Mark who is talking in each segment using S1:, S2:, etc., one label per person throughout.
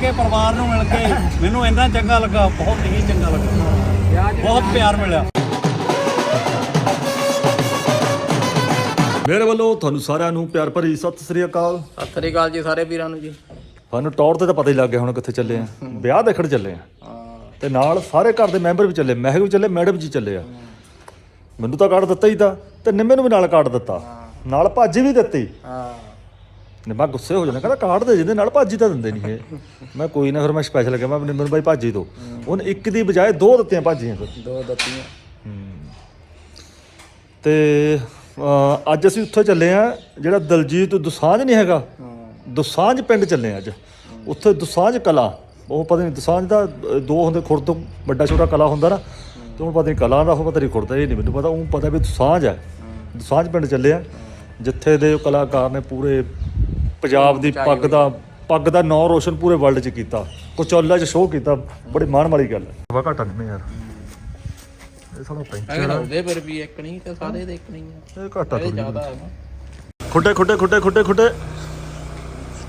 S1: ਕੇ ਪਰਿਵਾਰ ਨੂੰ ਮਿਲ ਕੇ ਮੈਨੂੰ ਇੰਨਾ ਚੰਗਾ ਲੱਗਾ ਬਹੁਤ ਹੀ ਚੰਗਾ ਲੱਗਾ। ਬਹੁਤ ਪਿਆਰ ਮਿਲਿਆ।
S2: ਮੇਰੇ ਵੱਲੋਂ ਤੁਹਾਨੂੰ ਸਾਰਿਆਂ ਨੂੰ ਪਿਆਰ ਭਰੀ ਸਤਿ ਸ੍ਰੀ ਅਕਾਲ।
S3: ਸਤਿ ਸ੍ਰੀ ਅਕਾਲ ਜੀ ਸਾਰੇ ਵੀਰਾਂ ਨੂੰ ਜੀ।
S2: ਤੁਹਾਨੂੰ ਟੌਰ ਤੇ ਤਾਂ ਪਤਾ ਹੀ ਲੱਗ ਗਿਆ ਹੁਣ ਕਿੱਥੇ ਚੱਲੇ ਆ। ਵਿਆਹ ਦੇਖਣ ਚੱਲੇ ਆ। ਤੇ ਨਾਲ ਸਾਰੇ ਘਰ ਦੇ ਮੈਂਬਰ ਵੀ ਚੱਲੇ ਮੈਂ ਵੀ ਚੱਲੇ ਮੈਡਮ ਜੀ ਚੱਲੇ ਆ। ਮੈਨੂੰ ਤਾਂ ਕਾਰਡ ਦਿੱਤਾ ਹੀ ਤਾਂ ਤੇ ਨਿੰਮੇ ਨੂੰ ਵੀ ਨਾਲ ਕਾਰਡ ਦਿੱਤਾ। ਨਾਲ ਭਾਜੀ ਵੀ ਦਿੱਤੀ।
S3: ਹਾਂ।
S2: ਨਿੰਮਾ ਗੁੱਸੇ ਹੋ ਜਾਂਦਾ ਕਹਿੰਦਾ ਕਾਰਡ ਦੇ ਜਿੰਦੇ ਨਾਲ ਭਾਜੀ ਤਾਂ ਦਿੰਦੇ ਨਹੀਂ ਇਹ। ਮੈਂ ਕੋਈ ਨਾ ਫਿਰ ਮੈਂ ਸਪੈਸ਼ਲ ਕਿਹਾ ਮੈਂ ਨਿੰਮੇ ਨੂੰ ਬਾਈ ਭਾਜੀ ਦੋ। ਉਹਨੇ ਇੱਕ ਦੀ ਬਜਾਏ ਦੋ ਦਿੱਤੀਆਂ ਭਾਜੀਆਂ ਫਿਰ।
S3: ਦੋ ਦਿੱਤੀਆਂ।
S2: ਤੇ ਅੱਜ ਅਸੀਂ ਉੱਥੇ ਚੱਲੇ ਆ ਜਿਹੜਾ ਦਲਜੀਤ ਦੁਸਾਂਝ ਨਹੀਂ ਹੈਗਾ ਦੁਸਾਂਝ ਪਿੰਡ ਚੱਲੇ ਆ ਅੱਜ। ਉੱਥੇ ਦੁਸਾਂਝ ਕਲਾ ਉਹ ਪਤਾ ਨਹੀਂ ਦੁਸਾਂਝ ਦਾ ਦੋ ਹੁੰਦੇ ਖੁਰਦ ਤੋਂ ਵੱਡਾ ਛੋਟਾ ਕਲਾ ਹੁੰਦਾ ਨਾ ਤੇ ਉਹ ਪਤਾ ਨਹੀਂ ਕਲਾ ਦਾ ਉਹ ਪਤਾ ਨਹੀਂ ਖੁਰਦ ਇਹ ਨਹੀਂ ਮੈਨੂੰ ਪਤਾ ਉਹ ਪਤਾ ਵੀ ਦੁਸਾਂਝ ਹੈ। ਦੁਸਾਂਝ ਪਿੰਡ ਚੱਲੇ ਆ ਜਿੱਥੇ ਦੇ ਕਲਾਕਾਰ ਨੇ ਪੂਰੇ ਪੰਜਾਬ ਦੀ ਪੱਗ ਦਾ ਪੱਗ ਦਾ ਨਾਂ ਰੋਸ਼ਨ ਪੂਰੇ ਵਰਲਡ 'ਚ ਕੀਤਾ। ਕੋਚੋਲਾ 'ਚ ਸ਼ੋਅ ਕੀਤਾ ਬੜੀ ਮਾਣ ਵਾਲੀ ਗੱਲ ਹੈ। ਵਾ ਘਟਾ ਨਹੀਂ ਯਾਰ। ਇਹ ਸਾਲਾ ਪੈਂਚਰ
S3: ਅਗਰ ਉਹਦੇ ਪਰ ਵੀ ਇੱਕ ਨਹੀਂ ਤੇ ਸਾਰੇ ਦੇ ਇੱਕ ਨਹੀਂ ਆ।
S2: ਇਹ ਘਾਟਾ ਥੋੜੀ
S3: ਜ਼ਿਆਦਾ ਹੈ ਨਾ।
S2: ਖੁੱਡੇ ਖੁੱਡੇ ਖੁੱਡੇ ਖੁੱਡੇ ਖੁੱਡੇ।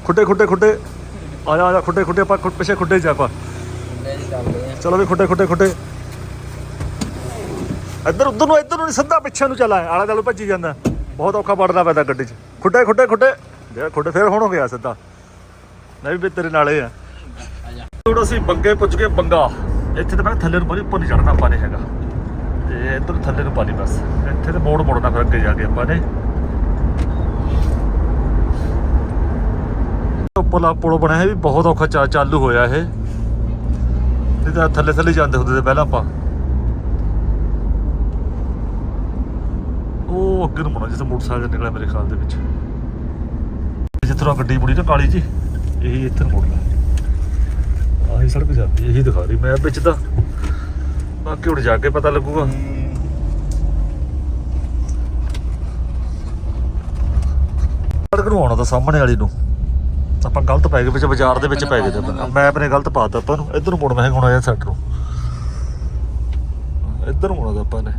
S2: ਖੁੱਡੇ ਖੁੱਡੇ ਖੁੱਡੇ। ਆ ਜਾ ਆ ਜਾ ਖੁੱਡੇ ਖੁੱਡੇ ਆਪਾਂ ਪਿੱਛੇ ਖੁੱਡੇ ਜਾ ਆਪਾਂ। ਚਲੋ ਵੀ ਖੁੱਡੇ ਖੁੱਡੇ ਖੁੱਡੇ। ਇੱਧਰ ਉੱਧਰ ਨੂੰ ਇੱਧਰ ਨੂੰ ਨਹੀਂ ਸਿੱਧਾ ਪਿੱਛੇ ਨੂੰ ਚੱਲਾ ਆਲਾ ਦਾਲੂ ਭੱਜੀ ਜਾਂਦਾ। ਬਹੁਤ ਔਖਾ ਵੜਨਾ ਪੈਂਦਾ ਗੱਡੀ 'ਚ। ਖੁੱਡੇ ਖੁੱਡੇ ਖੁੱਡੇ। ਜੇ ਖੁੱਡੇ ਫੇਰ ਹੁਣ ਹੋ ਗਿਆ ਸਿੱਧਾ। ਮੈਂ ਵੀ ਤੇਰੇ ਨਾਲੇ ਆ। ਹੁਣ ਅਸੀਂ ਬੰਗੇ ਪੁੱਜ ਗਏ ਬੰਗਾ। ਇੱਥੇ ਤਾਂ ਮੈਂ ਥੱਲੇ ਨੂੰ ਬੜੀ ਉੱਪਰ ਨਹੀਂ ਚੜਨਾ ਆਪਾਂ ਨੇ ਹੈਗਾ। ਤੇ ਇੱਧਰ ਥੱਲੇ ਨੂੰ ਪਾਣੀ ਬਸ। ਇੱਥੇ ਤੇ ਮੋੜ ਮੋੜਨਾ ਫਿਰ ਅੱਗੇ ਜਾ ਕੇ ਆਪਾਂ ਨੇ। ਉੱਪਰਲਾ ਪੁਲ ਬਣਿਆ ਹੈ ਵੀ ਬਹੁਤ ਔਖਾ ਚਾ- ਚਾਲੂ ਹੋਇਆ ਇਹ। ਨਹੀਂ ਤਾਂ ਥੱਲੇ ਥੱਲੇ ਜਾਂਦੇ ਹੁੰਦੇ ਤੇ ਪਹਿਲਾਂ ਆਪਾਂ। ਉਹ ਅੱਗੇ ਨੂੰ ਮੁੜਨਾ, ਜਿੱਥੇ ਮੋਟਰਸਾਈਕਲ ਨਿਕਲਿਆ ਮੇਰੇ ਖਿਆਲ ਦੇ ਵਿੱਚ। ਜਿੱਥੋਂ ਆਹ ਗੱਡੀ ਮੁੜੀ ਨਾ ਕਾਲੀ ਜੀ, ਇਹੀ ਇੱਥੇ ਨੂੰ ਮੁੜਨਾ ਆਹੀ ਸੜਕ ਜਾਂਦੀ, ਇਹੀ ਦਿਖਾ ਰਹੀ ਮੈਂ ਵਿੱਚ ਤਾਂ। ਬਾਕੀ ਹੁਣ ਜਾ ਕੇ ਪਤਾ ਲੱਗੂਗਾ। ਸੜਕ ਨੂੰ ਆਉਣਾ ਤਾਂ ਸਾਹਮਣੇ ਵਾਲੀ ਨੂੰ। ਆਪਾਂ ਗਲਤ ਪੈ ਗਏ, ਵਿੱਚ ਬਾਜ਼ਾਰ ਦੇ ਵਿੱਚ ਪੈ ਗਏ ਮੈਪ ਨੇ ਗਲਤ ਪਾਤਾ ਆਪਾਂ ਨੂੰ। ਇੱਧਰ ਨੂੰ ਮੁੜਨਾ ਹੈ ਹੁਣ ਆਇਆ ਸੈਂਟਰ। ਨੂੰ ਇੱਧਰ ਨੂੰ ਮੁੜਨਾ ਆਪਾਂ ਨੇ।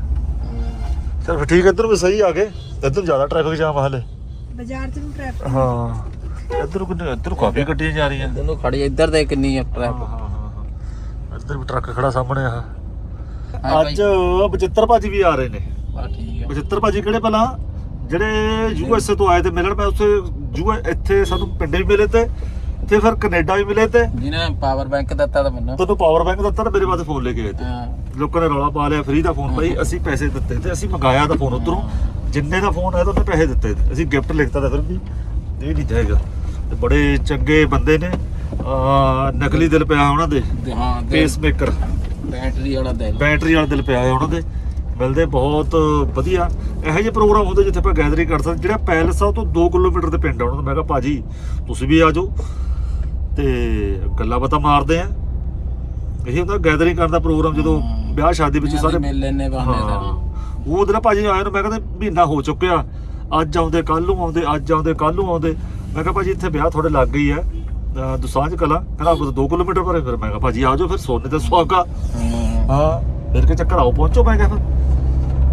S2: ਚਲ ਠੀਕ ਇੱਧਰ ਵੀ ਸਹੀ ਆ ਗਏ। ਇੱਧਰ ਨੂੰ ਜ਼ਿਆਦਾ ਟ੍ਰੈਫਿਕ ਜਾਮ ਆ ਹਲੇ।
S4: ਬਾਜ਼ਾਰ ਚ ਨੂੰ ਟ੍ਰੈਫਿਕ
S2: ਹਾਂ। ਇੱਧਰ ਨੂੰ ਕਿੰਨੇ ਇੱਧਰ ਨੂੰ ਕਾਫੀ ਗੱਡੀਆਂ ਜਾ ਰਹੀਆਂ।
S3: ਦੋਨੋਂ ਖੜੀ ਇੱਧਰ ਦੇ ਕਿੰਨੀ ਆ
S2: ਹਾਂ
S3: ਟ੍ਰੈਫਿਕ
S2: ਹਾਂ ਹਾਂ। ਇੱਧਰ ਵੀ ਟਰੱਕ ਖੜਾ ਸਾਹਮਣੇ ਆ।
S3: ਹਾਂ
S2: ਅੱਜ ਬਚਿੱਤਰ ਭਾਜੀ ਵੀ ਆ ਰਹੇ ਨੇ।
S3: ਬਾ ਠੀਕ ਆ।
S2: ਬਚਿੱਤਰ ਭਾਜੀ ਕਿਹੜੇ ਪਹਿਲਾਂ? ਜਿਹੜੇ ਯੂ ਐਸ ਏ ਤੋਂ ਆਏ ਤੇ ਮਿਲਣ ਮੈਂ ਉੱਥੇ ਯੂ ਇੱਥੇ ਸਾਨੂੰ ਪਿੰਡੇ ਵੀ ਮਿਲੇ ਤੇ ਤੇ ਫਿਰ ਕੈਨੇਡਾ ਵੀ ਮਿਲੇ ਤੇ।
S3: ਜਿਹਨੇ ਪਾਵਰ ਬੈਂਕ ਦਿੱਤਾ ਤਾਂ ਮੈਨੂੰ।
S2: ਤੈਨੂੰ ਪਾਵਰ ਬੈਂਕ ਦਿੱਤਾ ਤੇ ਮੇਰੇ ਵਾਸਤੇ ਫੋਨ ਲੈ ਕੇ ਗਏ ਤੇ।
S3: ਹਾਂ।
S2: ਲੋਕਾਂ ਨੇ ਰੌਲਾ ਪਾ ਲਿਆ ਫ੍ਰੀ ਦਾ ਫੋਨ ਭਾਈ ਅਸੀਂ ਪੈਸੇ ਦਿੱਤੇ ਤੇ ਅਸੀਂ ਮੰਗਾਇਆ ਤਾਂ ਫੋਨ ਉਧਰੋਂ। ਜਿੰਨੇ ਦਾ ਫੋਨ ਆਇਆ ਤਾਂ ਉਹਨੇ ਪੈਸੇ ਦਿੱਤੇ ਅਸੀਂ ਗਿਫਟ ਲਿਖਤਾ ਤਾਂ ਫਿਰ ਵੀ ਇਹ ਨਹੀਂ ਜਾਏਗਾ। ਤੇ ਬੜੇ ਚੰਗੇ ਬੰਦੇ ਨੇ। ਆ ਨਕਲੀ ਦਿਲ ਪਿਆ ਉਹਨਾਂ ਦੇ।
S3: ਹਾਂ
S2: ਪੇਸ ਮੇਕਰ
S3: ਬੈਟਰੀ ਵਾਲਾ ਦਿਲ।
S2: ਬੈਟਰੀ ਵਾਲਾ ਦਿਲ ਪਿਆ ਹੋਇਆ ਉਹਨਾਂ ਦੇ। ਮਿਲਦੇ ਬਹੁਤ ਵਧੀਆ। ਇਹੋ ਜਿਹੇ ਪ੍ਰੋਗਰਾਮ ਹੁੰਦੇ ਜਿੱਥੇ ਆਪਾਂ ਗੈਦਰਿੰਗ ਕਰ ਸਕਦੇ ਜਿਹੜਾ ਪੈਲਸ ਆ ਉਹ ਤੋਂ 2 ਕਿਲੋਮੀਟਰ ਦੇ ਪਿੰਡ ਆ ਉਹਨਾਂ ਦਾ। ਮੈਂ ਕਿਹਾ ਭਾਜੀ ਤੁਸੀਂ ਵੀ ਆ ਜਾਓ ਤੇ ਗੱਲਾਂ ਬਾਤਾਂ ਮਾਰਦੇ ਆ। ਇਹ ਹੁੰਦਾ ਗੈਦਰਿੰਗ ਕਰਨ ਦਾ ਪ੍ਰੋਗਰਾਮ ਜਦੋਂ
S3: ਹਾਂ।
S2: ਵਿਆਹ ਸ਼ਾਦੀ ਵਿੱਚ ਸਾਰੇ
S3: ਮੇਲੇ ਨੇ ਬਹਾਨੇ
S2: ਹਾਂ। ਉਹ ਨਾਲ ਭਾਜੀ ਆਏ ਨੂੰ ਮੈਂ ਕਹਿੰਦਾ ਮਹੀਨਾ ਹੋ ਚੁੱਕਿਆ। ਅੱਜ ਆਉਂਦੇ ਕੱਲ ਨੂੰ ਆਉਂਦੇ ਅੱਜ ਆਉਂਦੇ ਕੱਲ ਨੂੰ ਆਉਂਦੇ। ਮੈਂ ਕਿਹਾ ਭਾਜੀ ਇੱਥੇ ਵਿਆਹ ਤੁਹਾਡੇ ਲੱਗ ਗਈ ਹੈ। ਦੁਸਾਂਝ ਕਲਾ ਕਹਿੰਦਾ ਬਸ 2 ਕਿਲੋਮੀਟਰ ਪਰੇ ਫਿਰ ਮੈਂ ਕਿਹਾ ਭਾਜੀ ਆ ਜਾਓ ਫਿਰ ਸੋਨੇ ਤੇ ਸੁਹਾਗਾ।
S3: ਹਾਂ।
S2: ਫਿਰ ਕੇ ਚੱਕਰ ਆਓ ਪਹੁੰਚੋ ਮੈਂ ਕਿਹਾ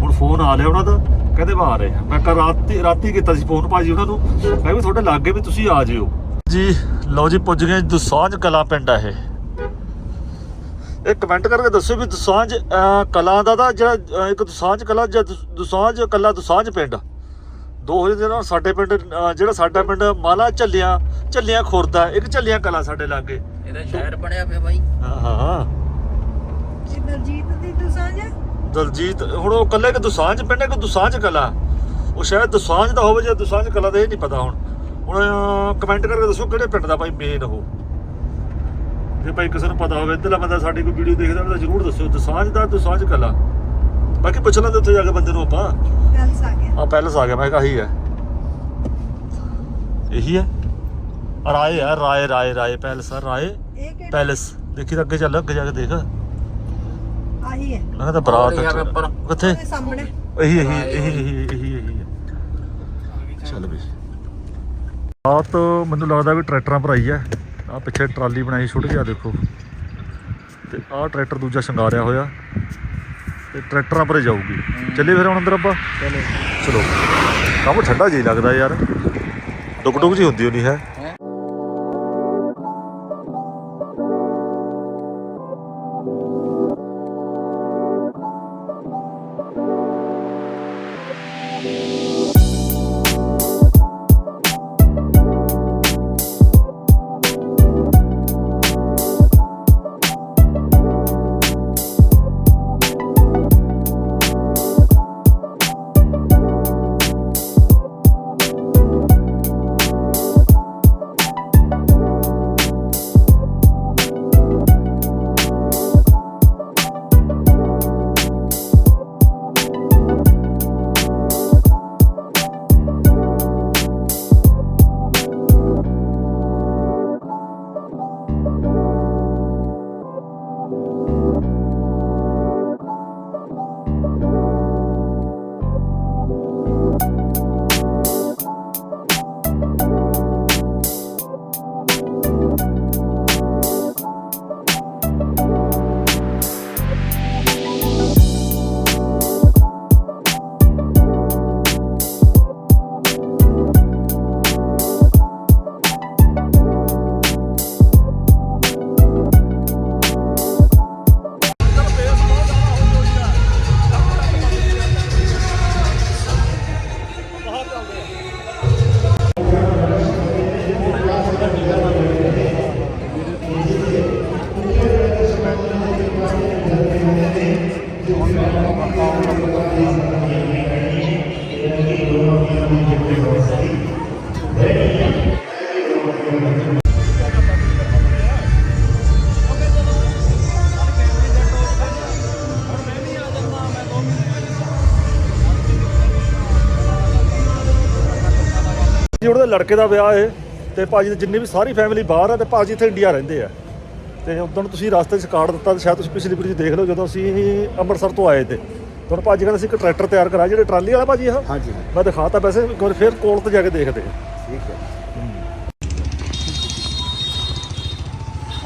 S2: ਹੁਣ ਫੋਨ ਆ ਲਿਆ ਉਹਨਾਂ ਦਾ ਕਹਿੰਦੇ ਆ ਰਹੇ ਮੈਂ ਕੱਲ ਰਾਤੀ ਰਾਤੀ ਕੀਤਾ ਸੀ ਫੋਨ ਭਾਜੀ ਉਹਨਾਂ ਨੂੰ। ਮੈਂ ਵੀ ਤੁਹਾਡੇ ਲਾਗੇ ਵੀ ਤੁਸੀਂ ਆ ਜਿਓ। ਜੀ ਲਓ ਜੀ ਪੁੱਜ ਗਏ ਦੁਸਾਂਝ ਕਲਾ ਪਿੰਡ ਆ ਇਹ। ਇਹ ਕਮੈਂਟ ਕਰਕੇ ਦੱਸੋ ਵੀ ਦੁਸਾਂਝ ਕਲਾ ਦਾ ਤਾਂ ਜਿਹੜਾ ਇੱਕ ਦੁਸਾਂਝ ਕਲਾ ਜਾਂ ਦੁ- ਦੁਸਾਂਝ ਕਲਾ ਦੁਸਾਂਝ ਪਿੰਡ। ਦੋ ਹੋ ਜਾਂਦੇ ਨਾ ਸਾਡੇ ਪਿੰਡ ਜਿਹੜਾ ਸਾਡਾ ਪਿੰਡ ਮਾਲਾ ਝੱਲੀਆਂ ਝੱਲੀਆਂ ਖੁਰਦਾ ਇੱਕ ਝੱਲੀਆਂ ਕਲਾ ਸਾਡੇ ਲਾਗੇ।
S3: ਇਹਦਾ ਸ਼ਹਿਰ ਬਣਿਆ ਪਿਆ ਬਾਈ।
S2: ਹਾਂ ਹਾਂ
S4: ਇਹ ਦਲਜੀਤ ਦੀ ਦੁਸਾਂਝ? ਹੈ
S2: ਦਲਜੀਤ ਹੁਣ ਉਹ ਕੱਲੇ ਕਿ ਦੁਸਾਂਝ ਪਿੰਡ ਹੈ ਕਿ ਦੁਸਾਂਝ ਕਲਾ। ਉਹ ਸ਼ਾਇਦ ਦੁਸਾਂਝ ਦਾ ਹੋਵੇ ਜਾਂ ਦੁਸਾਂਝ ਕਲਾ ਦਾ ਇਹ ਨਹੀਂ ਪਤਾ ਹੁਣ। ਹੁਣ ਕਮੈਂਟ ਕਰਕੇ ਦੱਸੋ ਕਿਹੜੇ ਪਿੰਡ ਦਾ ਭਾਈ ਮੇਨ ਉਹ? ਜੇ ਭਾਈ ਕਿਸੇ ਨੂੰ ਪਤਾ ਹੋਵੇ ਇੱਧਰਲਾ ਬੰਦਾ ਸਾਡੀ ਕੋਈ ਵੀਡੀਓ ਦੇਖਦਾ ਹੋਵੇ ਤਾਂ ਜ਼ਰੂਰ ਦੱਸਿਓ ਦੁਸਾਂਝ ਦਾ ਦੁਸਾਂਝ ਕਲਾ। ਬਾਕੀ ਪੁੱਛ ਲੈਂਦੇ ਉੱਥੇ ਜਾ ਕੇ ਬੰਦੇ ਨੂੰ ਆਪਾਂ।
S4: ਗੱਲ ਸਾ ਗਿਆ
S2: ਆ ਪੈਲਸ ਆ ਗਿਆ ਮੈਂ ਕਿਹਾ ਆਹੀ ਹੈ। ਇਹੀ ਹੈ? ਰਾਏ ਹੈ ਰਾਏ ਰਾਏ ਰਾਏ ਪੈਲਸ ਆ ਰਾਏ ਪੈਲਸ। ਦੇਖੀ ਤਾਂ ਅੱਗੇ ਚੱਲ ਅੱਗੇ ਜਾ ਕੇ ਦੇਖ।
S4: ਆਹੀ ਹੈ।
S2: ਮੈਂ ਕਹਿੰਦਾ ਬਰਾਤ। ਕਿੱਥੇ?
S4: ਸਾਹਮਣੇ।
S2: ਇਹੀ ਇਹੀ ਇਹੀ ਇਹੀ ਇਹੀ ਚੱਲ। ਵੀ। ਆ ਤਾਂ ਮੈਨੂੰ ਲੱਗਦਾ ਵੀ ਟਰੈਕਟਰਾਂ ਪਰ ਆਈ ਹੈ। ਆ ਪਿੱਛੇ ਟਰਾਲੀ ਬਣਾਈ ਛੁੱਟ ਗਿਆ ਦੇਖੋ। ਤੇ ਆਹ ਟਰੈਕਟਰ ਦੂਜਾ ਸ਼ਿੰਗਾਰਿਆ ਹੋਇਆ। ਤੇ ਟਰੈਕਟਰਾਂ ਪਰੇ ਜਾਊਗੀ। ਚੱਲੇ ਫਿਰ ਹੁਣ ਅੰਦਰ ਆਪਾਂ?
S3: ਚਲੋ।
S2: ਕੰਮ ਠੰਡਾ ਜੀ ਲੱਗਦਾ ਯਾਰ। ਡੁਕ ਡੁਕ ਜੀ ਹੁੰਦੀ ਹੋਣੀ ਹੈਂ? ਲੜਕੇ ਦਾ ਵਿਆਹ ਹੈ ਤੇ ਭਾਜੀ ਦੇ ਜਿੰਨੀ ਵੀ ਸਾਰੀ ਫੈਮਿਲੀ ਬਾਹਰ ਆ ਤੇ ਭਾਜੀ ਇੱਥੇ ਇੰਡੀਆ ਰਹਿੰਦੇ ਆ। ਤੇ ਉਦੋਂ ਤੁਸੀਂ ਰਸਤੇ 'ਚ ਕਾਰਡ ਦਿੱਤਾ ਤੇ ਸ਼ਾਇਦ ਤੁਸੀਂ ਪਿਛਲੀ ਵਾਰੀ ਦੇਖ ਲਓ ਜਦੋਂ ਅਸੀਂ ਅੰਮ੍ਰਿਤਸਰ ਤੋਂ ਆਏ ਤੇ। ਤੁਹਾਨੂੰ ਭਾਜੀ ਕਹਿੰਦਾ ਸੀ ਇੱਕ ਟਰੈਕਟਰ ਤਿਆਰ ਕਰਾ ਜਿਹੜੇ ਟਰਾਲੀ ਵਾਲਾ ਭਾਜੀ ਇਹ?
S5: ਹਾਂਜੀ
S2: ਮੈਂ ਦਿਖਾਤਾ ਵੈਸੇ ਇੱਕ ਵਾਰ ਫਿਰ ਕੋਲ ਤੇ ਜਾ ਕੇ ਦੇਖਦੇ। ਹਾਂ।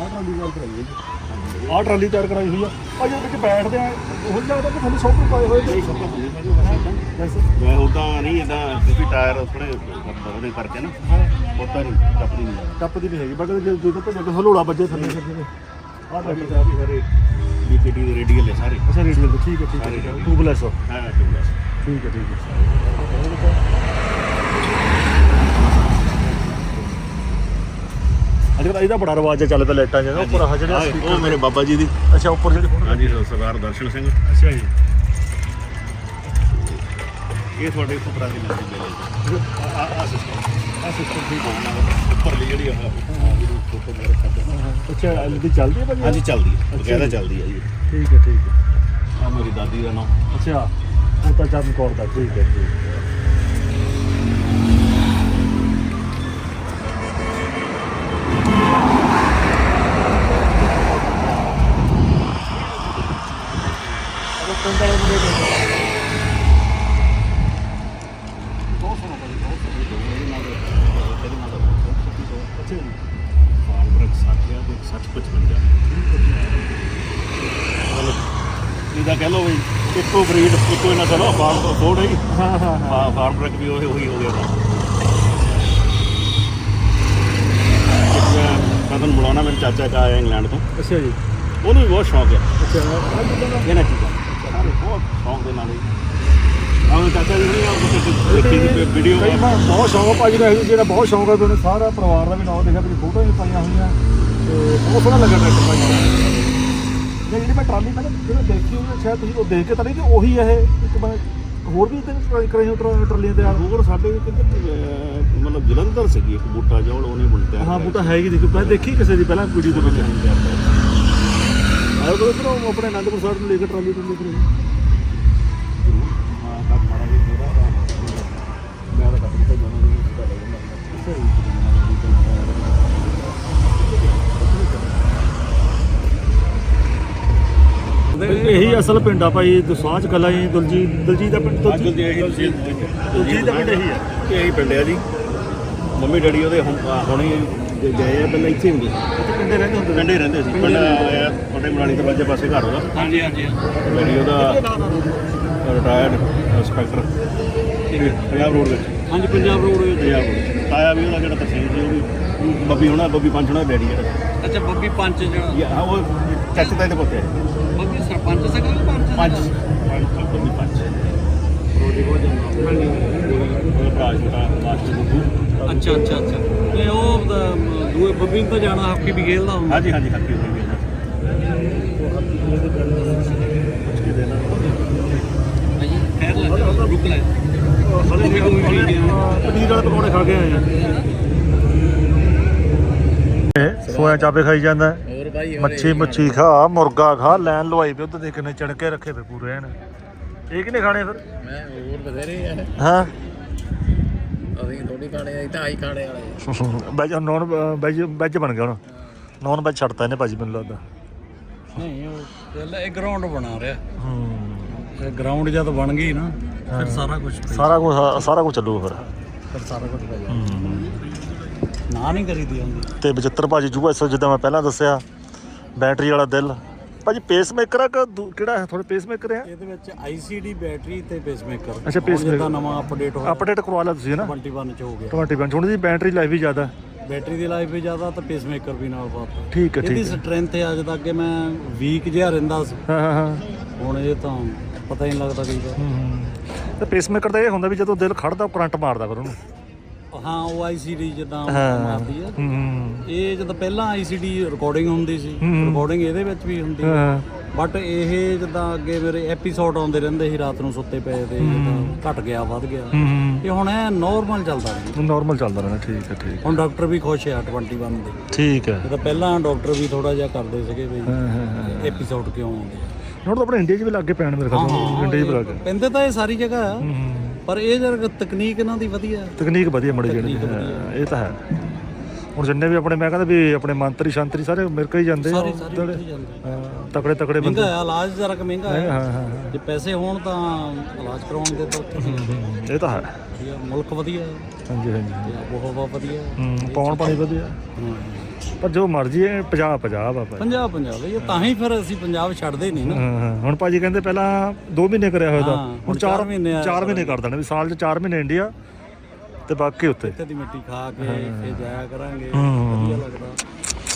S5: ਠੀਕ ਹੈ
S2: ਆਹ ਟਰਾਲੀ ਤਿਆਰ ਕਰਾਈ ਹੋਈ ਆ। ਭਾਜੀ ਉਹਦੇ ਵਿੱਚ ਬੈਠਦੇ ਆ। ਉਹ ਲੱਗਦਾ ਕਿ ਤੁਹਾਨੂੰ ਸੌਕਰ ਪਾਏ ਹੋਏ ਨੇ।
S5: ਮੈਂ ਉਦਾਂ ਨਹੀਂ ਇਦਾਂ ਕਿਉਂਕਿ ਟਾਇਰ ਥੋੜੇ ਉਹਦੇ ਕਰਕੇ ਨਾ ਉਦਾਂ ਨਹੀਂ ਟੱਪਦੀ ਨਹੀਂ
S2: ਟੱਪ ਦੀ ਨਹੀਂ ਹੈਗੀ ਬਟ ਜਦੋਂ ਜਦੋਂ ਭੇਜੋ ਕਿ ਹਲੋੜਾ ਵੱਜੇ ਥੱਲੇ। ਥੱਲੇ ਆਹ ਟਰਾਲੀ ਤਿਆਰ
S5: ਕਾਫੀ ਸਾਰੇ ਬੀਕੇਟੀ ਦੇ ਰੇਡੀਅਲ ਹੈ ਸਾਰੇ।
S2: ਅੱਛਾ ਹੈ ਠੀਕ ਹੈ, ਠੀਕ ਹੈ। ਟੂਬਲੈਸ
S5: ਹਾਂ ਟੂਬਲੈਸ।
S2: ਠੀਕ ਹੈ ਠੀਕ ਹੈ। ਅੱਜ ਕੱਲ੍ਹ ਇਹਦਾ ਬੜਾ ਰਿਵਾਜ ਚੱਲ ਪਿਆ ਲਾਈਟਾਂ ਜਿਹੜਾ ਉੱਪਰ ਆ ਜਿਹੜੇ
S5: ਆਹ, ਉਹ ਮੇਰੇ ਬਾਬਾ ਜੀ ਦੀ।
S2: ਅੱਛਾ ਉੱਪਰ ਜਿਹੜੇ ਫੋਟੋ
S5: ਹਾਂਜੀ ਸਰਦਾਰ ਦਰਸ਼ਨ ਸਿੰਘ।
S2: ਅੱਛਾ ਜੀ।
S5: ਇਹ ਤੁਹਾਡੇ ਉੱਪਰ ਆ ਕੇ ਲੱਗੀ ਮਿਲੇ ਆ ਆ ਸਿਸਟਮ
S2: ਆ ਸਿਸਟਮ ਠੀਕ ਹੈ।
S5: ਉੱਪਰਲੀ ਜਿਹੜੀ ਆ ਫੋਟੋ ਮੇਰੇ ਖਾਤੇ
S2: ਅੱਛਾ ਐਲਡੀ ਚੱਲਦੀ ਹੈ ਭਾਜੀ?
S5: ਹਾਂਜੀ ਚੱਲਦੀ ਹੈ। ਬਕਾਇਦਾ ਚੱਲਦੀ ਹੈ ਜੀ।
S2: ਠੀਕ ਹੈ ਠੀਕ ਹੈ।
S5: ਆ ਮੇਰੀ ਦਾਦੀ ਦਾ ਨਾਮ।
S2: ਅੱਛਾ ਉਹ ਤਾਂ ਚਰਨ ਕੌਰ ਦਾ ਠੀਕ ਹੈ ਠੀਕ ਹੈ।
S5: ਵੀ ਉਹੀ ਉਹੀ ਹੋ ਗਿਆ ਮੈਂ ਬੁਲਾਉਣਾ ਮੇਰੇ ਚਾਚਾ ਕਾ ਆਇਆ ਇੰਗਲੈਂਡ ਤੋਂ।
S2: ਅੱਛਾ ਜੀ।
S5: ਉਹਨੂੰ ਵੀ ਬਹੁਤ ਸ਼ੌਕ ਹੈ।
S2: ਅੱਛਾ ਦਾ?
S5: ਇਹਨਾਂ ਚੀਜ਼ਾਂ ਸਾਰੇ ਬਹੁਤ ਸ਼ੌਕ ਦੇ। ਨਾਲ ਹੀ ਆਹ ਚਾਚਾ ਜੀ ਨੇ ਦੀ ਵੀਡੀਓ
S2: ਬਹੁਤ ਸ਼ੌਂਕ ਆ ਭਾਜੀ ਦਾ ਇਹ ਜਿਹੜਾ ਬਹੁਤ ਸ਼ੌਂਕ ਆ ਤੁਹਾਨੂੰ ਸਾਰਾ ਪਰਿਵਾਰ ਦਾ ਵੀ ਨਾਮ ਦੇਖਿਆ ਮੇਰੀ ਫੋਟੋ ਵੀ ਪਾਈਆਂ ਹੋਈਆਂ। ਤੇ ਬਹੁਤ ਸੋਹਣਾ ਲੱਗਾ ਟਰੈਕਟਰ ਭਾਜੀ ਦਾ। ਇਹ ਜਿਹੜੀ ਮੈਂ ਟਰਾਲੀ ਮੈਂ ਜਿਹੜਾ ਦੇਖੀ ਹੋਈ ਸ਼ਾਇਦ ਤੁਸੀਂ ਉਹ ਦੇਖ ਕੇ ਤਾਂ ਨਹੀਂ ਕਿ ਉਹੀ ਹੈ ਇਹ ਇੱਕ ਮੈਂ ਹੋਰ ਵੀ ਤੇ ਟਰਾਈ ਕਰਾਈ ਹੋ ਟਰਾ- ਟਰਾਲੀਆਂ ਤੇ
S5: ਹੋਰ ਸਾਡੇ ਅਹ, ਮਤਲਬ ਜਲੰਧਰ ਸੀਗੀ ਇੱਕ ਬੂਟਾ ਜੋਲ ਉਹਨੇ ਬੁਲਤਿਆ
S2: ਹਾਂ ਬੂਟਾ ਹੈਗੀ ਦੇਖੋ ਮੈਂ ਦੇਖੀ ਕਿਸੇ ਦੀ ਪਹਿਲਾਂ ਵੀਡੀਓ ਦੇ ਵਿੱਚ। ਆਇਆ ਕੋਲ ਉਧਰੋਂ ਆਪਣੇ ਅਨੰਦਪੁਰ ਸਾਹਿਬ ਨੂੰ ਲੈ ਕੇ ਟਰਾਲੀ
S5: ਤੋਂ ਲੈ
S2: ਅਸਲ ਪਿੰਡ ਆ ਭਾਈ ਦਸਾਂਝ ਕਲਾ ਜੀ ਦਲਜੀਤ ਦਲਜੀਤ ਦਾ ਪਿੰਡ ਤੋਂ
S5: ਅੱਜ ਦੇ ਇਹੀ ਤੁਸੀਂ
S2: ਦਲਜੀਤ ਦਾ ਪਿੰਡ ਇਹੀ ਆ।
S5: ਇਹ ਇਹੀ ਪਿੰਡ ਆ ਜੀ। ਮੰਮੀ ਡੈਡੀ ਉਹਦੇ ਹੁਣ- ਗਏ ਆ ਪਹਿਲਾਂ ਇੱਥੇ ਹੁੰਦੇ ਸੀ।
S2: ਇੱਥੇ ਪਿੰਡੇ ਰਹਿੰਦੇ ਹੁੰਦੇ
S5: ਪਿੰਡੇ ਰਹਿੰਦੇ ਸੀ। ਪਿੰਡ ਆਇਆ ਤੁਹਾਡੇ ਮਰਾਣੀ ਤੋਂ ਬੱਜੇ ਪਾਸੇ ਘਰ ਉਹਦਾ।
S1: ਹਾਂਜੀ ਹਾਂਜੀ
S5: ਡੈਡੀ ਉਹਦਾ ਰਿਟਾਇਰਡ ਇੰਸਪੈਕਟਰ ਪੰਜਾਬ ਰੋਡ ਵਿੱਚ।
S1: ਹਾਂਜੀ ਪੰਜਾਬ ਰੋਡ ਵਿੱਚ।
S5: ਪੰਜਾਬ ਰੋਡ ਤਾਇਆ ਵੀ ਉਹਦਾ ਜਿਹੜਾ ਤਸੀਲ ਸੀ ਉਹ ਵੀ ਬੱਬੀ ਹੋਣਾ ਬੱਬੀ ਪੰਚ ਹੋਣਾ ਡੈਡੀ ਜਿਹੜਾ।
S1: ਅੱਛਾ ਬੱਬੀ ਪੰਚ ਜਿਹੜਾ।
S5: ਯਾ ਉਹ ਚਾਚੇ ਤਾਏ ਦੇ ਪੁੱਤ ਹੈ।
S1: ਬੱਬੀ ਸਰਪੰਚ ਸਕਦਾ ਕਿ ਪੰਚ
S5: ਪੰਜ ਪੰਜ ਬੱਬੀ ਪੰਜ ਰੋਡੀ ਬਹੁਤ ਜਾਂਦਾ। ਹਾਂਜੀ। ਉਹਦਾ ਭਰਾ ਛੋਟਾ ਮਾਸਟਰ ਬੱਬੂ
S1: ਅੱਛਾ ਅੱਛਾ ਅੱਛਾ। ਤੇ ਉਹ ਅਮ, ਦੂਏ ਬੱਬੀ ਨੂੰ ਤਾਂ ਜਾਣਾ ਹਾਕੀ ਵੀ ਖੇਲਦਾ ਹੁੰਦਾ
S5: ਹਾਂਜੀ ਹਾਂਜੀ ਹੱਕੀ ਹੋਈ ਹੈ
S1: ਹਾਂਜੀ। ਖੈਰ ਲੈ ਰੁਕ ਲੈ। ਹਲੇ ਵੀ ਕੋਈ ਨਹੀਂ ਗਿਆ
S2: ਪਨੀਰ ਵਾਲੇ ਪਕੌੜੇ ਖਾ ਕੇ ਆਏ ਆ। ਸੋਇਆ ਚਾਪੇ ਖਾਈ ਜਾਂਦਾ।
S3: ਹੋਰ
S2: ਮੱਛੀ ਮੁੱਛੀ ਖਾ ਮੁਰਗਾ ਖਾ ਲੈਣ ਲਵਾਈ ਵੀ ਉਧਰ ਦੇ ਕਿੰਨੇ ਚਣਕੇ ਰੱਖੇ ਪਏ ਪੂਰੇ ਹਨ ਇਹ ਕਿਨੇ ਖਾਣੇ ਫਿਰ?
S3: ਮੈਂ ਹੋਰ ਬਥੇਰੇ ਆ।
S2: ਹਾਂ।
S3: ਅਸੀਂ ਥੋੜੀ ਖਾਣੇ ਆ ਤਾਂ ਆਈ ਖਾਣੇ ਵਾਲੇ
S2: ਵੈਜ ਨੌਨ ਵੈਜ ਵੈਜ ਬਣ ਗਿਆ ਹੁਣ। ਨੌਨ ਵੈਜ ਛੱਡਤਾ ਇਹਨੇ ਭਾਜੀ ਮੈਨੂੰ ਲੱਗਦਾ।
S1: ਨਹੀਂ ਉਹ ਚੱਲ ਇਹ ਗਰਾਊਂਡ ਬਣਾ ਰਿਹਾ।
S2: ਹੂੰ।
S1: ਇਹ ਗਰਾਊਂਡ ਜਦ ਬਣ ਗਈ ਨਾ ਫਿਰ ਸਾਰਾ ਕੁਝ
S2: ਸਾਰਾ ਕੁਝ ਸਾਰਾ ਕੁਝ ਚੱਲੂ ਫਿਰ।
S1: ਫਿਰ ਸਾਰਾ ਕੁਝ ਪੈ ਜਾਣਾ ਨਾ ਨਹੀਂ ਕਰੀਦੀ ਹੁੰਦੀ
S2: ਤੇ 75 ਭਾਜੀ ਜੂਆ ਇਸ ਜਿੱਦਾਂ ਮੈਂ ਪਹਿਲਾਂ ਦੱਸਿਆ ਬੈਟਰੀ ਵਾਲਾ ਦਿਲ। ਭਾਜੀ ਪੇਸ ਮੇਕਰ ਆ ਕਿ ਦੂ- ਕਿਹੜਾ ਹੈ? ਥੋੜੇ ਪੇਸ ਮੇਕਰ ਆ?
S1: ਇਹਦੇ ਵਿੱਚ ਆਈਸੀਡੀ ਬੈਟਰੀ ਤੇ ਪੇਸਮੇਕਰ
S2: ਅੱਛਾ, pacemaker।
S1: ਜਿੱਦਾਂ ਨਵਾਂ ਅਪਡੇਟ ਹੋਇਆ।
S2: ਅਪਡੇਟ ਕਰਵਾ ਲਿਆ ਤੁਸੀਂ ਨਾ?
S1: 21 ਚ ਹੋ ਗਿਆ।
S2: 21 ਹੁਣ ਦੀ ਬੈਟਰੀ ਲਾਈਫ ਵੀ ਜ਼ਿਆਦਾ
S1: ਬੈਟਰੀ ਦੀ ਲਾਈਫ ਵੀ ਜ਼ਿਆਦਾ ਤੇ ਪੇਸਮੇਕਰ ਵੀ ਨਾਲ ਪਾਤਾ
S2: ਠੀਕ ਹੈ
S1: ਇਹਦੀ
S2: ਠੀਕ ਹੈ।
S1: ਸਟਰੈਂਥ ਅੱਜ ਤੱਕ ਅੱਗੇ ਮੈਂ ਵੀਕ ਜਿਹਾ ਰਹਿੰਦਾ ਸੀ।
S2: ਹਾਂ ਹਾਂ ਹਾਂ।
S1: ਹੁਣ ਇਹ ਤਾਂ ਪਤਾ ਹੀ ਨਹੀਂ ਲੱਗਦਾ ਕਈ ਵਾਰ।
S2: ਹੂੰ ਤੇ ਦਾ ਇਹ ਹੁੰਦਾ ਵੀ ਜਦੋਂ ਦਿਲ ਖੜਦਾ ਉਹ ਕਰੰਟ ਮਾਰਦਾ ਫਿਰ ਉਹਨੂੰ।
S1: ਹਾਂ ਉਹ ਆਈਸੀਡੀ ਜਿੱਦਾਂ
S2: ਹਾਂ।
S1: ਮਾਰਦੀ ਆ।
S2: ਹੂੰ
S1: ਇਹ ਜਦੋਂ ਪਹਿਲਾਂ ਆਈਸੀਡੀ ਰਿਕਾਰਡਿੰਗ ਹੁੰਦੀ ਸੀ
S2: ਹੂੰ।
S1: ਰਿਕਾਰਡਿੰਗ ਇਹਦੇ ਵਿੱਚ ਵੀ ਹੁੰਦੀ
S2: ਹਾਂ।
S1: ਬਟ ਇਹ ਜਿੱਦਾਂ ਅੱਗੇ ਮੇਰੇ ਐਪੀਸੋਡ ਆਉਂਦੇ ਰਹਿੰਦੇ ਸੀ ਰਾਤ ਨੂੰ ਸੁੱਤੇ ਪਏ ਤੇ ਜਿੱਦਾਂ ਘਟ ਗਿਆ ਵੱਧ ਗਿਆ।
S2: ਹੂੰ
S1: ਇਹ ਹੁਣ ਇਹ ਨਾਰਮਲ ਚੱਲਦਾ ਰਹਿੰਦਾ।
S2: ਨਾਰਮਲ ਚੱਲਦਾ ਰਹਿਣਾ ਠੀਕ ਹੈ ਠੀਕ
S1: ਹੁਣ ਡਾਕਟਰ ਵੀ ਖੁਸ਼ ਆ 21 ਦੇ।
S2: ਠੀਕ ਹੈ
S1: ਜਦੋਂ ਪਹਿਲਾਂ ਡਾਕਟਰ ਵੀ ਥੋੜਾ ਜਿਹਾ ਕਰਦੇ ਸੀਗੇ ਵੀ
S2: ਹਾਂ ਹਾਂ ਹਾਂ
S1: ਐਪੀਸੋਡ ਕਿਉਂ ਆਉਂਦੇ
S2: ਹੁਣ ਤਾਂ ਆਪਣੇ ਇੰਡੀਆ 'ਚ ਵੀ ਲੱਗੇ ਪੈਣ ਮੇਰੇ ਖਿਆਲ ਨਾਲ ਇੰਡੀਆ 'ਚ ਵੀ ਲੱਗ
S1: ਪੈਂਦੇ ਤਾਂ ਇਹ ਸਾਰੀ ਜਗ੍ਹਾ ਆ।
S2: ਹੂੰ।
S1: ਪਰ ਇਹ ਜਰ ਤਕਨੀਕ ਇਹਨਾਂ ਦੀ ਵਧੀਆ
S2: ਤਕਨੀਕ ਵਧੀਆ ਮੜੀ ਜਿਹੜੀ ਹਾਂ, ਇਹ ਤਾਂ ਹੈ। ਹੁਣ ਜਿੰਨੇ ਵੀ ਆਪਣੇ ਮੈਂ ਕਹਿੰਦਾ ਵੀ ਆਪਣੇ ਮੰਤਰੀ ਸ਼ੰਤਰੀ ਸਾਰੇ ਮਿਰਕੇ ਹੀ ਜਾਂਦੇ ਆ।
S1: ਸਾਰੇ ਸਾਰੇ
S2: ਜਿਹੜੇ-
S1: ਉੱਥੇ ਹੀ ਜਾਂਦੇ
S2: ਹਾਂ, ਤਕੜੇ ਤਕੜੇ ਬੰਦੇ।
S1: ਮਹਿੰਗਾ ਇਲਾਜ ਜਰਾ ਕਿ ਮਹਿੰਗਾ
S2: ਹਾਂ।
S1: ਹੈ
S2: ਹਾਂ ਹਾਂ
S1: ਜੇ ਪੈਸੇ ਹੋਣ ਤਾਂ ਇਲਾਜ ਕਰਾਉਣ ਦੇ ਤਾਂ ਉੱਥੇ
S2: ਇਹ ਤਾਂ ਹੈ।
S1: ਵਧੀਆ, ਮੁਲਕ ਵਧੀਆ ਹੈ,
S2: ਹਾਂਜੀ ਹਾਂਜੀ।
S1: ਤੇ ਆਬੋ-ਹਵਾ ਵਧੀਆ ਹੈ।
S2: ਹੂੰ, ਪੌਣ ਪਾਣੀ ਵਧੀਆ
S1: ਹਾਂ।
S2: ਪਰ ਜੋ ਮਰਜ਼ੀ ਹੈ ਪੰਜਾਬ ਪੰਜਾਬ ਆ ਭਾਈ।
S1: ਪੰਜਾਬ ਪੰਜਾਬ ਇਹ ਤਾਂ ਹੀ ਫਿਰ ਅਸੀਂ ਪੰਜਾਬ ਛੱਡਦੇ ਨਹੀਂ ਨਾ।
S2: ਹਾਂ ਹਾਂ। ਹੁਣ ਭਾਜੀ ਕਹਿੰਦੇ ਪਹਿਲਾਂ 2 ਮਹੀਨੇ ਕਰਿਆ ਹੋਇਆ ਤਾਂ।
S1: ਹਾਂ,
S2: ਹੁਣ
S1: ਹੁਣ
S2: 4
S1: ਚਾਰ ਮਹੀਨੇ ਆ।
S2: 4 ਮਹੀਨੇ ਕਰ ਦੇਣੇ ਵੀ ਸਾਲ 'ਚ 4 ਮਹੀਨੇ ਇੰਡੀਆ ਤੇ ਬਾਕੀ ਉੱਤੇ
S1: ਇੱਥੇ ਦੀ ਮਿੱਟੀ ਖਾ ਕੇ ਫੇਰ ਜਾਇਆ ਕਰਾਂਗੇ।
S2: ਹੂੰ।
S1: ਵਧੀਆ ਲੱਗਦਾ।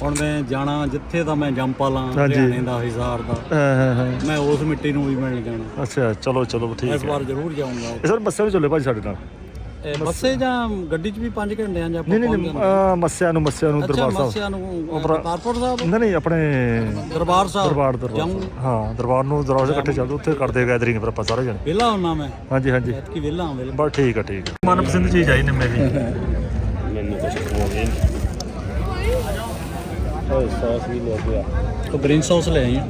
S1: ਹੁਣ ਮੈਂ ਜਾਣਾ ਜਿੱਥੇ ਦਾ ਮੈਂ ਜੰਪਾ ਲਾਂ। ਹਰਿਆਣੇ ਦਾ ਹਿਸਾਰ ਦਾ।
S2: ਹਾਂ ਹਾਂ ਹਾਂ।
S1: ਮੈਂ ਉਸ ਮਿੱਟੀ ਨੂੰ ਵੀ ਮਿਲਣ ਜਾਣਾ।
S2: ਅੱਛਾ ਚਲੋ ਚਲੋ ਠੀਕ
S1: ਇਸ
S2: ਹੈ।
S1: ਵਾਰ ਜ਼ਰੂਰ ਜਾਊਂਗਾ।
S2: ਇਹ ਸਰ ਬੱਸਾਂ ਵੀ ਚੱਲੇ ਭਾਜੀ ਸਾਡੇ ਨਾਲ?
S1: ਇਹ ਬੱਸੇ ਜਾਂ ਗੱਡੀ 'ਚ ਵੀ 5 ਘੰਟੇ ਆ ਜਾਂ ਆਪਾਂ
S2: ਨਹੀਂ ਨਹੀਂ
S1: ਪਹੁੰਚ
S2: ਨਹੀਂ
S1: ਜਾਂਦੇ?
S2: ਅਹ, ਮੱਸਿਆ ਨੂੰ ਮੱਸਿਆ ਨੂੰ
S1: ਅੱਛਾ
S2: ਦਰਬਾਰ ਸਾਹਿਬ।
S1: ਮੱਸਿਆ ਨੂੰ ਅਹ, ਕਰਤਾਰਪੁਰ ਸਾਹਿਬ?
S2: ਨਹੀਂ ਨਹੀਂ ਆਪਣੇ
S1: ਦਰਬਾਰ ਸਾਹਿਬ
S2: ਦਰਬਾਰ ਦਰਬਾਰ
S1: ਜਾਊਂ?
S2: ਸਾਹਿਬ। ਹਾਂ ਦਰਬਾਰ ਨੂੰ ਦਰਵਾਜ਼ੇ ਇਕੱਠੇ ਚੱਲਦੇ ਉੱਥੇ ਕਰਦੇ ਗੈਦਰਿੰਗ ਫਿਰ ਆਪਾਂ ਸਾਰੇ ਜਣੇ।
S1: ਵਿਹਲਾ ਹੁੰਨਾ ਮੈਂ।
S2: ਹਾਂਜੀ ਹਾਂਜੀ।
S1: ਐਤਕੀ ਵਿਹਲਾ ਹਾਂ ਵਿਹਲਾ।
S2: ਬਸ ਠੀਕ ਆ ਠੀਕ ਆ। ਮਨਪਸੰਦ ਚੀਜ਼ ਆਈ ਨਿੰਮੇ ਦੀ।
S5: ਮੈਨੂੰ ਕੁਝ ਹੋ ਗਿਆ ਉਹ ਸੌਸ ਵੀ ਲੈ ਗਿਆ
S1: ਤਾਂ ਗ੍ਰੀਨ ਸੌਸ ਲੈ ਆਈ ਹਾਂ।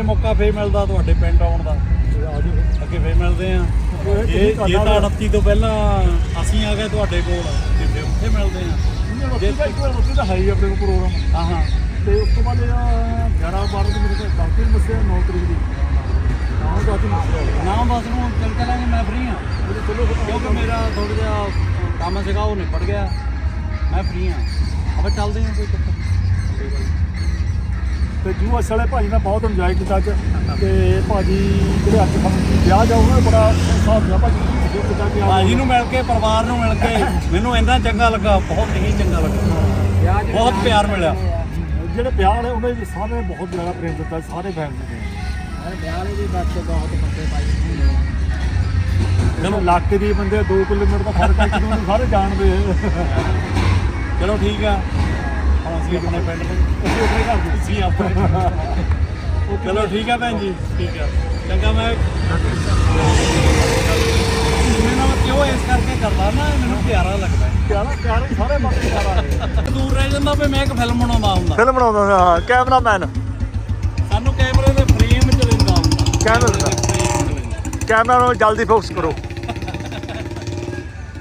S1: ਮੌਕਾ ਫੇਰ ਮਿਲਦਾ ਤੁਹਾਡੇ ਪਿੰਡ ਆਉਣ ਦਾ।
S2: ਤੇ
S1: ਅੱਗੇ ਫੇਰ ਮਿਲਦੇ ਆ
S2: ਇਹ
S1: ਜੇ ਜੇ ਤਾਂ
S2: ਕਰਨਾ
S1: 29 ਤੋਂ ਪਹਿਲਾਂ ਅਸੀਂ ਆ ਗਏ ਤੁਹਾਡੇ ਕੋਲ ਤੇ ਫੇਰ ਉੱਥੇ ਮਿਲਦੇ ਆ
S2: ਜੇ ਉੱਥੇ ਤਾਂ ਹੈ ਹੀ ਆਪਣੇ ਕੋਲ ਪ੍ਰੋਗਰਾਮ
S1: ਹਾਂ ਹਾਂ।
S2: ਤੇ ਉਸ ਤੋਂ ਬਾਅਦ ਇਹ 11 12 ਨੂੰ ਮੇਰੇ ਕੋਲ ਨੇ ਦੱਸਿਆ 9 ਤਰੀਕ ਦੀ। ਨਾਮ ਦਾ ਅੱਜ ਮਸਲਾ
S1: ਨਾਮ ਬਸ ਨੂੰ ਚੱਲ ਚੱਲਾਂਗੇ ਮੈਂ ਫ੍ਰੀ
S2: ਚਲੋ
S1: ਕਿਉਂਕਿ ਮੇਰਾ ਥੋੜਾ ਜਿਹਾ ਕੰਮ ਸੀਗਾ ਉਹ ਨਿਪਟ ਗਿਆ। ਮੈਂ ਫ੍ਰੀ ਆ ਆਪਾਂ ਚੱਲਦੇ ਆ ਕੋਈ ਚੱਕਰ
S2: ਤੇ ਜੂ ਅਸਲ ਵਾਲੇ ਭਾਜੀ ਨਾਲ ਬਹੁਤ ਇੰਜੋਏ ਕੀਤਾ ਅੱਜ। ਤੇ ਭਾਜੀ ਜਿਹੜੇ ਅੱਜ ਸਾਨੂੰ ਵਿਆਹ ਜਾਊਗਾ ਬੜਾ ਹਿਸਾਬ ਨਾਲ ਭਾਜੀ। ਜੋ ਕਿਤਾ ਕਿ
S1: ਭਾਜੀ ਨੂੰ ਮਿਲ ਕੇ ਪਰਿਵਾਰ ਨੂੰ ਮਿਲ ਕੇ ਮੈਨੂੰ ਇੰਨਾ ਚੰਗਾ ਲੱਗਾ ਬਹੁਤ ਹੀ ਚੰਗਾ ਲੱਗਾ। ਬਹੁਤ ਪਿਆਰ ਮਿਲਿਆ।
S2: ਜਿਹੜੇ ਵਿਆਹ ਵਾਲੇ ਉਹਨਾਂ ਦੇ ਸਾਰੇ ਬਹੁਤ ਜ਼ਿਆਦਾ ਪ੍ਰੇਮ ਦਿੱਤਾ ਸਾਰੇ ਫੈਮਿਲੀ ਨੇ।
S3: ਵਿਆਹ ਲਈ ਵੀ ਬੱਚ ਬਹੁਤ ਬੰਦੇ ਪਾਈ
S2: ਚਲੋ ਇਲਾਕੇ ਦੇ ਬੰਦੇ 2 ਕਿਲੋਮੀਟਰ ਦਾ ਫ਼ਰਕ ਹੈ ਨੂੰ ਸਾਰੇ ਜਾਣਦੇ
S1: ਚਲੋ ਠੀਕ ਆ। ਹੁਣ ਅਸੀਂ ਆਪਣੇ ਪਿੰਡ ਦੇ।
S2: ਅਸੀਂ ਆਪਣੇ ਘਰ ਦੇ।
S1: ਅਸੀਂ ਆਪਣੇ ਚਲੋ ਠੀਕ ਆ ਭੈਣ ਜੀ। ਠੀਕ ਆ। ਚੰਗਾ ਮੈਂ ਮੈਂ ਨਾ ਕਿਉਂ ਇਸ ਕਰਕੇ ਕਰਦਾ ਨਾ ਮੈਨੂੰ ਪਿਆਰਾ ਲੱਗਦਾ ਹੈ।
S2: ਪਿਆਰਾ ਪਿਆਰਾ ਹੀ ਸਾਰੇ ਬੰਦੇ ਪਿਆਰਾ ਹੈ।
S1: ਦੂਰ ਰਹਿ ਜਾਂਦਾ ਵੀ ਮੈਂ ਇੱਕ ਫਿਲਮ ਬਣਾਉਂਦਾ ਹੁੰਦਾ।
S2: ਫਿਲਮ ਬਣਾਉਂਦਾ ਹਾਂ। ਕੈਮਰਾਮੈਨ
S1: ਸਾਨੂੰ ਕੈਮਰੇ ਦੇ ਫਰੇਮ ਚ ਲੈਂਦਾ ਹੁੰਦਾ।
S2: ਕੈਮਰੇ। ਕੈਮਰਾ ਨੂੰ ਜਲਦੀ ਫੋਕਸ ਕਰੋ।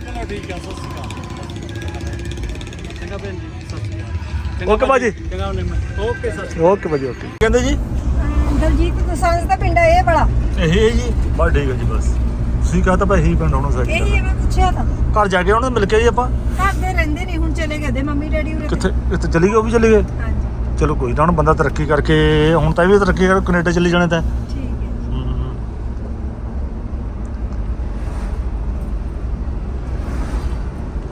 S1: ਚਲੋ ਠੀਕ ਆ
S2: Okay ਭਾਜੀ।
S1: ਚੰਗਾ ਓਕੇ ਸ਼੍ਰੀ।
S2: ਓਕੇ ਭਾਜੀ ਓਕੇ। ਕਹਿੰਦੇ ਜੀ?
S4: ਦਲਜੀਤ ਦੋਸਾਂਝ ਦਾ ਪਿੰਡ ਹੈ ਇਹ ਬੜਾ
S2: ਇਹ ਜੀ। ਬਸ ਠੀਕ ਹੈ ਜੀ ਬਸ। ਤੁਸੀਂ ਕਹਤਾ ਭਾਈ ਇਹੀ ਪਿੰਡ ਹੋਣਾ
S4: ਇਹੀ
S2: ਸਾਡੀ
S4: ਹੈ ਮੈਂ ਪੁੱਛਿਆ ਤਾਂ।
S2: ਘਰ ਜਾ ਕੇ ਉਹਨਾਂ ਨੂੰ ਮਿਲ ਕੇ ਜੀ ਆਪਾਂ?
S4: ਘਰ ਦੇ ਰਹਿੰਦੇ ਨਹੀਂ ਹੁਣ ਚਲੇ ਗਏ ਦੇ ਮੰਮੀ ਡੈਡੀ ਉਰੇ।
S2: ਕਿੱਥੇ ਕਿੱਥੇ ਚਲੀ ਗਏ ਉਹ ਵੀ ਚਲੇ ਗਏ?
S4: ਹਾਂਜੀ।
S2: ਚਲੋ ਕੋਈ ਨਾ ਹੁਣ ਬੰਦਾ ਤਰੱਕੀ ਕਰਕੇ ਹੁਣ ਤਾਂ ਇਹ ਵੀ ਤਰੱਕੀ ਕਰ ਕੈਨੇਡਾ ਚਲੇ ਜਾਣੇ ਤਾਂ।
S4: ਠੀਕ ਹੈ।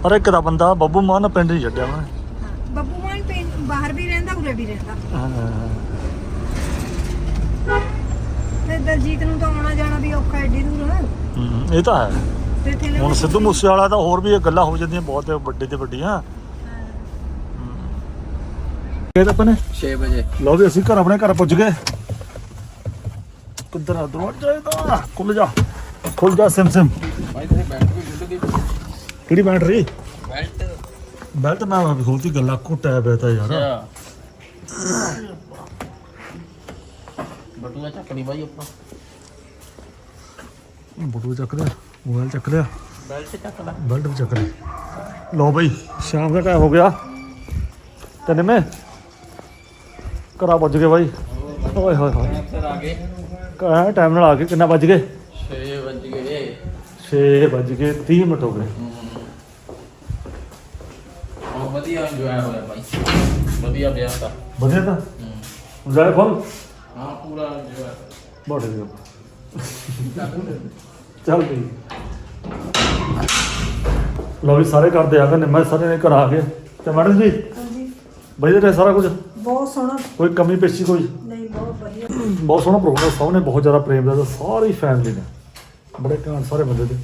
S2: ਪਰ ਇੱਕ ਦਾ ਬੰਦਾ ਬੱਬੂ ਮਾਨ ਪਿੰਡ ਨਹੀਂ ਛੱਡਿਆ ਉਹਨੇ
S4: ਹਾਂ ਬੱਬੂ ਮਾਨ ਪਿੰਡ ਬਾਹਰ ਵੀ ਰਹਿੰਦਾ। ਉਰੇ ਵੀ ਰਹਿੰਦਾ ਤੇ ਦਲਜੀਤ ਨੂੰ ਤਾਂ ਆਉਣਾ ਜਾਣਾ ਵੀ ਔਖਾ ਏਡੀ ਦੂਰ
S2: ਹਮ, ਇਹ ਤਾਂ ਹੈ।
S4: ਤੇ
S2: ਹੁਣ ਸਿੱਧੂ ਮੂਸੇ ਵਾਲਾ ਤਾਂ ਹੋਰ ਵੀ ਇਹ ਗੱਲਾਂ ਹੋ ਜਾਂਦੀਆਂ ਬਹੁਤ ਵੱਡੇ ਤੇ ਵੱਡੀਆਂ। ਇਹ ਤਾਂ ਆਪਣੇ?
S3: 6 ਵਜੇ।
S2: ਲਓ ਵੀ ਅਸੀਂ ਘਰ ਆਪਣੇ ਘਰ ਪੁੱਜ ਗਏ। ਕਿੱਧਰ ਆ? ਦਰਵਾਜ਼ਾ ਇਹਦਾ। ਖੁੱਲ ਜਾ। ਖੁੱਲ ਜਾ ਸਿਮ ਸਿਮ।
S3: ਭਾਈ ਤੇਰੀ ਬੈਠ ਵੀ
S2: ਕਿਹੜੀ ਬੈਟਰੀ
S3: ਬੈਲਟ
S2: ਬੈਲਟ ਮੈਂ ਖੋਲਤੀ ਗੱਲਾਂ ਘੁੱਟਿਆ ਪਿਆ ਤਾਂ ਯਾਰ।
S3: ਬਟੂਆ ਚੱਕਣੀ ਬਾਈ ਆਪਾਂ।
S2: ਬਟੂ ਚੱਕ ਲਿਆ ਮੋਬਾਈਲ ਚੱਕ ਲਿਆ।
S3: ਬੈਲਟ ਚੱਕ ਲੈ।
S2: ਬੈਲਟ ਵੀ ਚੱਕ ਲਿਆ। ਲਓ ਬਈ ਸ਼ਾਮ ਦਾ ਟਾਈਮ ਹੋ ਗਿਆ। ਤੇ ਨਿੰਮੇ ਘਰਾਂ ਪੁੱਜ ਗਏ ਬਾਈ। ਓਏ ਹੋਏ ਹੋਏ।
S3: ਅਫਸਰ ਆ ਗਏ।
S2: ਕਹਾਂ ਟਾਈਮ ਨਾਲ ਆ ਕੇ ਕਿੰਨਾ ਵੱਜ ਗਏ?
S3: 6 ਵਜ ਗਏ।
S2: 6 ਵੱਜ ਗਏ 30 ਮਿੰਟ ਹੋ ਗਏ
S3: ਬਹੁਤ ਵਧੀਆ ਇੰਜੋਏ ਹੋਇਆ ਬਾਈ। ਵਧੀਆ ਵਿਆਹ ਦਾ
S2: ਵਧੀਆ ਤਾਂ? ਹੁਣ ਜਾਏ ਫੁੱਲ
S3: ਹਾਂ ਪੂਰਾ ਇੰਜੋਏ
S2: ਬਹੁਤ ਵਧੀਆ। ਚੱਲ ਵੀ ਲਓ ਵੀ ਸਾਰੇ ਕਰਦੇ ਆ ਗਏ ਨਿੰਮੇ ਸਾਰੇ ਨੇ ਘਰ ਆ ਗਏ। ਤੇ ਮੈਡਮ ਜੀ?
S4: ਹਾਂਜੀ।
S2: ਵਧੀਆ ਰਿਹਾ ਸਾਰਾ ਕੁਝ?
S4: ਬਹੁਤ ਸੋਹਣਾ।
S2: ਕੋਈ ਕਮੀ ਪੇਸ਼ੀ ਕੋਈ?
S4: ਨਹੀਂ ਬਹੁਤ ਵਧੀਆ।
S2: ਬਹੁਤ ਸੋਹਣਾ ਪ੍ਰੋਗਰਾਮ ਸਭ ਨੇ ਬਹੁਤ ਜ਼ਿਆਦਾ ਪ੍ਰੇਮ ਦਿੱਤਾ ਸਾਰੀ ਫੈਮਿਲੀ ਨੇ। ਬੜੇ ਘੈਂਟ ਸਾਰੇ ਬੰਦੇ ਦੇ।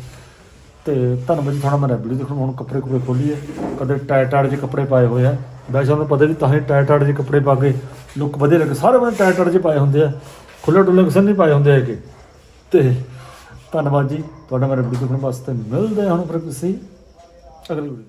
S2: ਤੇ ਧੰਨਵਾਦ ਜੀ ਥੋੜਾ ਮੈਂ ਰੈਬਲੀ ਦੇਖਣ ਹੁਣ ਕੱਪੜੇ ਕੁਪੜੇ ਖੋਲੀਏ ਕਦੇ ਟਾਇਟ ਟਾਇਟ ਜਿਹੇ ਕੱਪੜੇ ਪਾਏ ਹੋਏ ਆ। ਵੈਸੇ ਉਹਨੂੰ ਪਤਾ ਵੀ ਤਾਂ ਹੀ ਟਾਇਟ ਟਾਇਟ ਜਿਹੇ ਕੱਪੜੇ ਪਾ ਕੇ ਲੁੱਕ ਵਧੀਆ ਲੱਗੇ। ਸਾਰੇ ਬੰਦੇ ਟਾਇਟ ਟਾਇਟ ਜਿਹੇ ਪਾਏ ਹੁੰਦੇ ਆ। ਖੁੱਲੇ ਡੁੱਲੇ ਕਿਸੇ ਨਹੀਂ ਪਾਏ ਹੁੰਦੇ ਹੈਗੇ। ਤੇ ਧੰਨਵਾਦ ਜੀ। ਤੁਹਾਡਾ ਮੈਂ ਰੈਬਲੀ ਦੇਖਣ ਵਾਸਤੇ ਮਿਲਦੇ ਹਾਂ ਹੁਣ ਫਿਰ ਕਿਸੇ ਅਗਲੀ ਵੀਡੀਓ